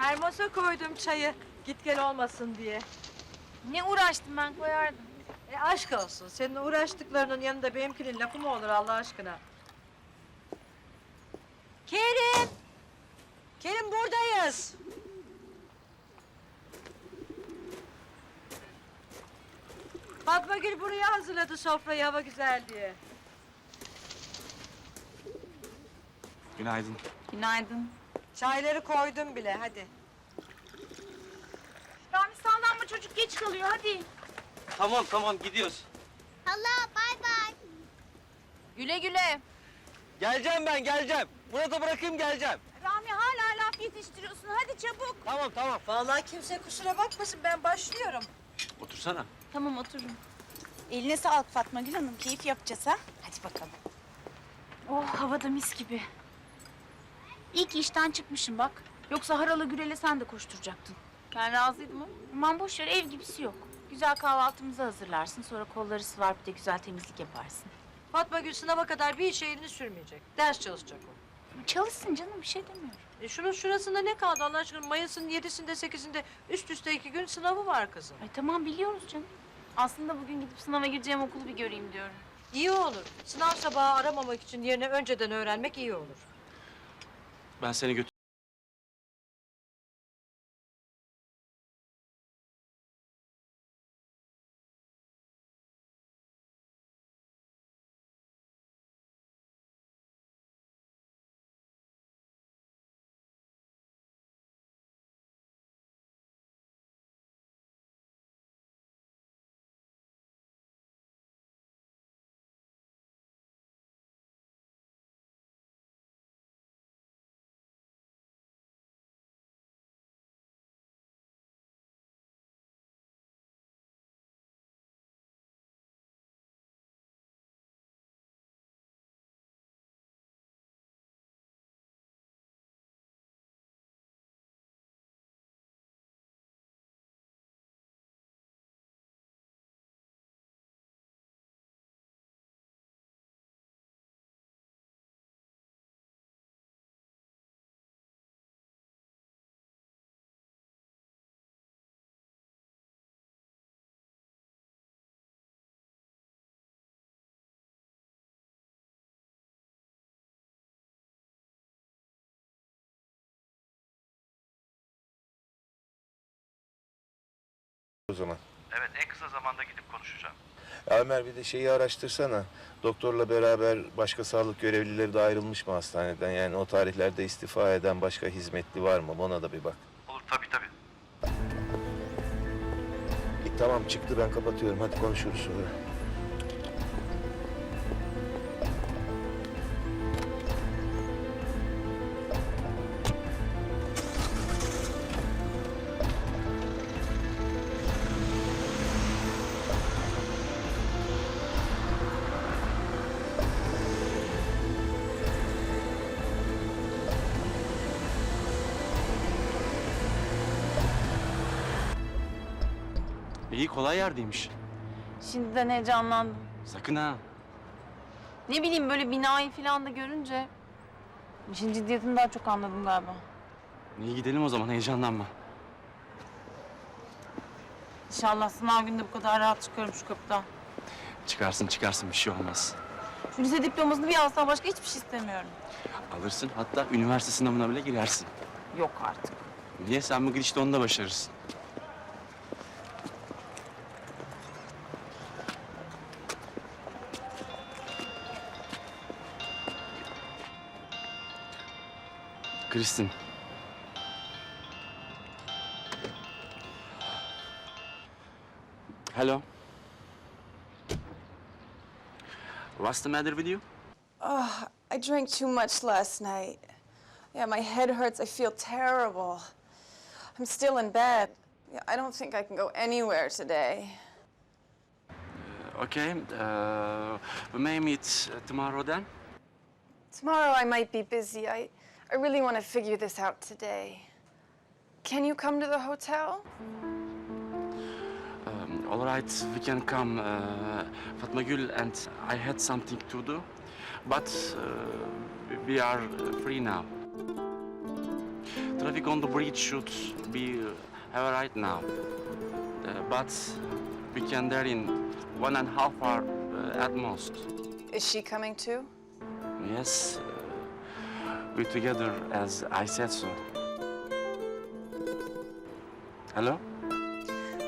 Termosa koydum çayı. Git gel olmasın diye. Ne uğraştım ben koyardım. E aşk olsun. Senin uğraştıklarının yanında benimkinin lafı mı olur Allah aşkına? Kerim! Kerim buradayız. Fatma Gül buraya hazırladı sofrayı hava güzel diye. Günaydın. Günaydın. Çayları koydum bile hadi. Rami sallanma çocuk geç kalıyor hadi. Tamam tamam gidiyoruz. Hala bay bay. Güle güle. Geleceğim ben geleceğim. Murat'a bırakayım geleceğim. Rami hala laf yetiştiriyorsun hadi çabuk. Tamam tamam. Vallahi kimse kusura bakmasın ben başlıyorum. Otursana. Tamam oturun. Eline sağlık Fatma Gül Hanım. Keyif yapacağız ha. Hadi bakalım. Oh havada mis gibi. İyi ki işten çıkmışım bak. Yoksa Harala Gürel'e sen de koşturacaktın. Ben razıydım ama. Aman boş ver ev gibisi yok. Güzel kahvaltımızı hazırlarsın. Sonra kolları sıvar bir de güzel temizlik yaparsın. Fatma Gül sınava kadar bir işe elini sürmeyecek. Ders çalışacak o. Çalışsın canım bir şey demiyorum. E şunun şurasında ne kaldı Allah aşkına? Mayıs'ın yedisinde sekizinde üst üste iki gün sınavı var kızın. Ay tamam biliyoruz canım. Aslında bugün gidip sınava gireceğim okulu bir göreyim diyorum. İyi olur. Sınav sabahı aramamak için yerine önceden öğrenmek iyi olur. Ben seni götür. O zaman. Evet en kısa zamanda gidip konuşacağım. Ömer bir de şeyi araştırsana. Doktorla beraber başka sağlık görevlileri de ayrılmış mı hastaneden? Yani o tarihlerde istifa eden başka hizmetli var mı? Ona da bir bak. Olur tabii tabii. E, tamam çıktı ben kapatıyorum. Hadi konuşuruz sonra. İyi kolay yerdeymiş. Şimdiden heyecanlandım. Sakın ha. Ne bileyim böyle binayı falan da görünce... ...işin ciddiyetini daha çok anladım galiba. İyi gidelim o zaman heyecanlanma. İnşallah sınav günde bu kadar rahat çıkarım şu kapıdan. Çıkarsın çıkarsın bir şey olmaz. Şu lise diplomasını bir alsam başka hiçbir şey istemiyorum. Alırsın hatta üniversite sınavına bile girersin. Yok artık. Niye sen bu gidişte onu da başarırsın. Kristin. Hello. What's the matter with you? Oh, I drank too much last night. Yeah, my head hurts. I feel terrible. I'm still in bed. Yeah, I don't think I can go anywhere today. Okay, uh, we may meet uh, tomorrow then. Tomorrow I might be busy. I, I really want to figure this out today. Can you come to the hotel? Um, all right, we can come, uh, Fatma Gül, and I had something to do, but uh, we are uh, free now. traffic on the bridge should be uh, right now. Uh, but we can there in one and a half hour uh, at most. Is she coming too? Yes, uh, we together as I said so. Hello?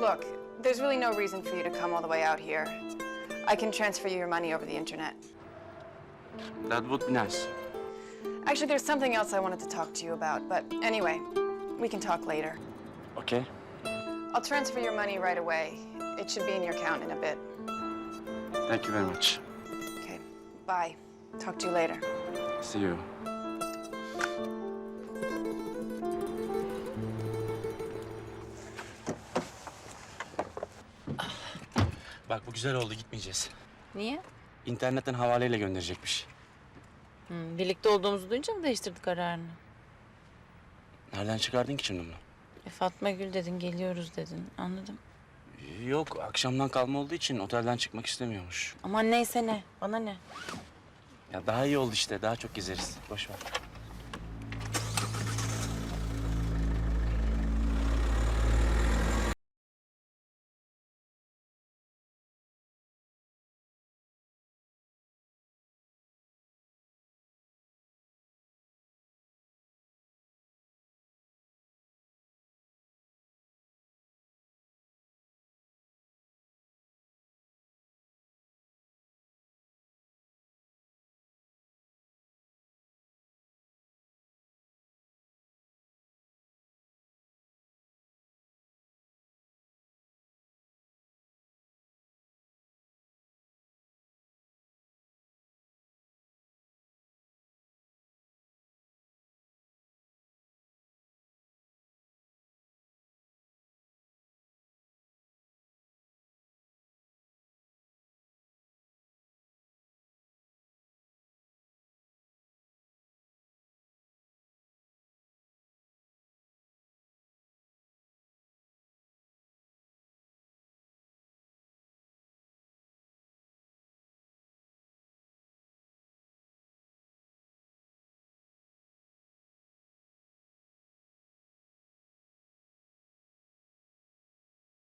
Look, there's really no reason for you to come all the way out here. I can transfer you your money over the internet. That would be nice. Actually, there's something else I wanted to talk to you about, but anyway, we can talk later. Okay. I'll transfer your money right away. It should be in your account in a bit. Thank you very much. Okay, bye. Talk to you later. See you. Bak bu güzel oldu gitmeyeceğiz. Niye? İnternetten havaleyle gönderecekmiş. Hı, birlikte olduğumuzu duyunca mı değiştirdik kararını? Nereden çıkardın ki şimdi bunu? E, Fatma Gül dedin, geliyoruz dedin. Anladım. Yok akşamdan kalma olduğu için otelden çıkmak istemiyormuş. Aman neyse ne, bana ne? Ya daha iyi oldu işte daha çok gezeriz. Boş ver.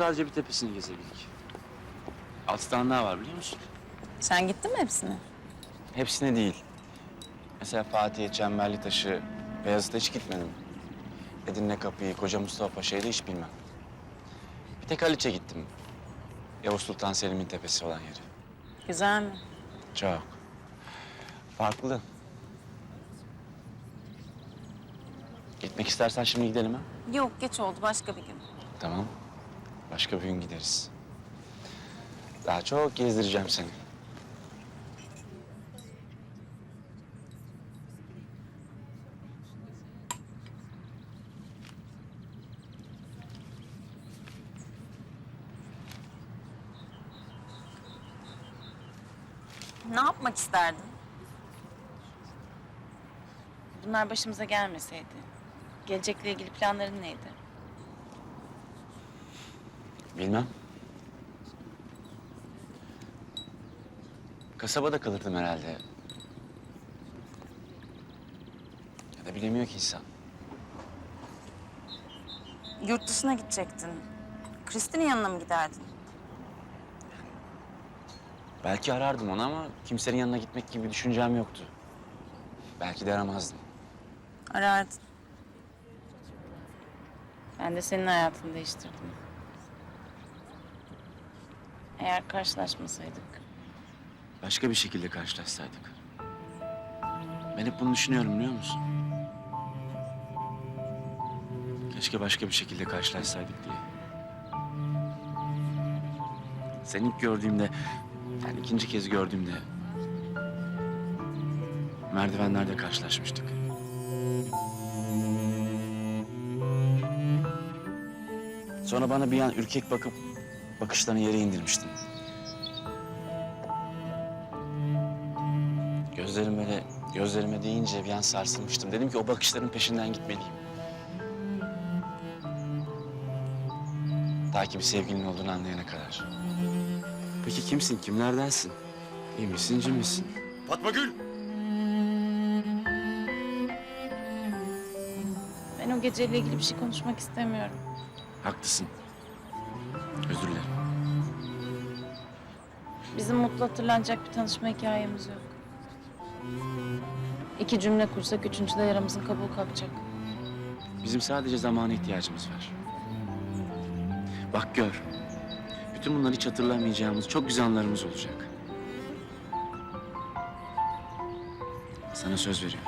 Sadece bir tepesini gezebildik. Altı tane daha var biliyor musun? Sen gittin mi hepsine? Hepsine değil. Mesela Fatih'e, Çemberli Taşı, Beyazıt'a hiç gitmedim. Edirne Kapı'yı, Koca Mustafa Paşa'yı da hiç bilmem. Bir tek Haliç'e gittim. Yavuz Sultan Selim'in tepesi olan yeri. Güzel mi? Çok. Farklı. Gitmek istersen şimdi gidelim ha. Yok, geç oldu. Başka bir gün. Tamam. Başka bir gün gideriz. Daha çok gezdireceğim seni. Ne yapmak isterdin? Bunlar başımıza gelmeseydi. Gelecekle ilgili planların neydi? Bilmem. Kasabada kalırdım herhalde. Ya da bilemiyor ki insan. Yurt dışına gidecektin. Kristin'in yanına mı giderdin? Belki arardım onu ama kimsenin yanına gitmek gibi bir düşüncem yoktu. Belki de aramazdım. Arardın. Ben de senin hayatını değiştirdim. Eğer karşılaşmasaydık. Başka bir şekilde karşılaşsaydık. Ben hep bunu düşünüyorum biliyor musun? Keşke başka bir şekilde karşılaşsaydık diye. Seni ilk gördüğümde, yani ikinci kez gördüğümde... ...merdivenlerde karşılaşmıştık. Sonra bana bir an ürkek bakıp bakışlarını yere indirmiştin. Gözlerim böyle gözlerime deyince bir an sarsılmıştım. Dedim ki o bakışların peşinden gitmeliyim. Ta ki bir sevgilin olduğunu anlayana kadar. Peki kimsin? Kimlerdensin? İyi misin, cin misin? Fatma Gül! Ben Ben o geceyle ilgili bir şey konuşmak istemiyorum. Haklısın. Özür dilerim. Bizim mutlu hatırlanacak bir tanışma hikayemiz yok. İki cümle kursak üçüncüde yaramızın kabuğu kalkacak. Bizim sadece zamana ihtiyacımız var. Bak gör. Bütün bunları hiç hatırlamayacağımız çok güzel anlarımız olacak. Sana söz veriyorum.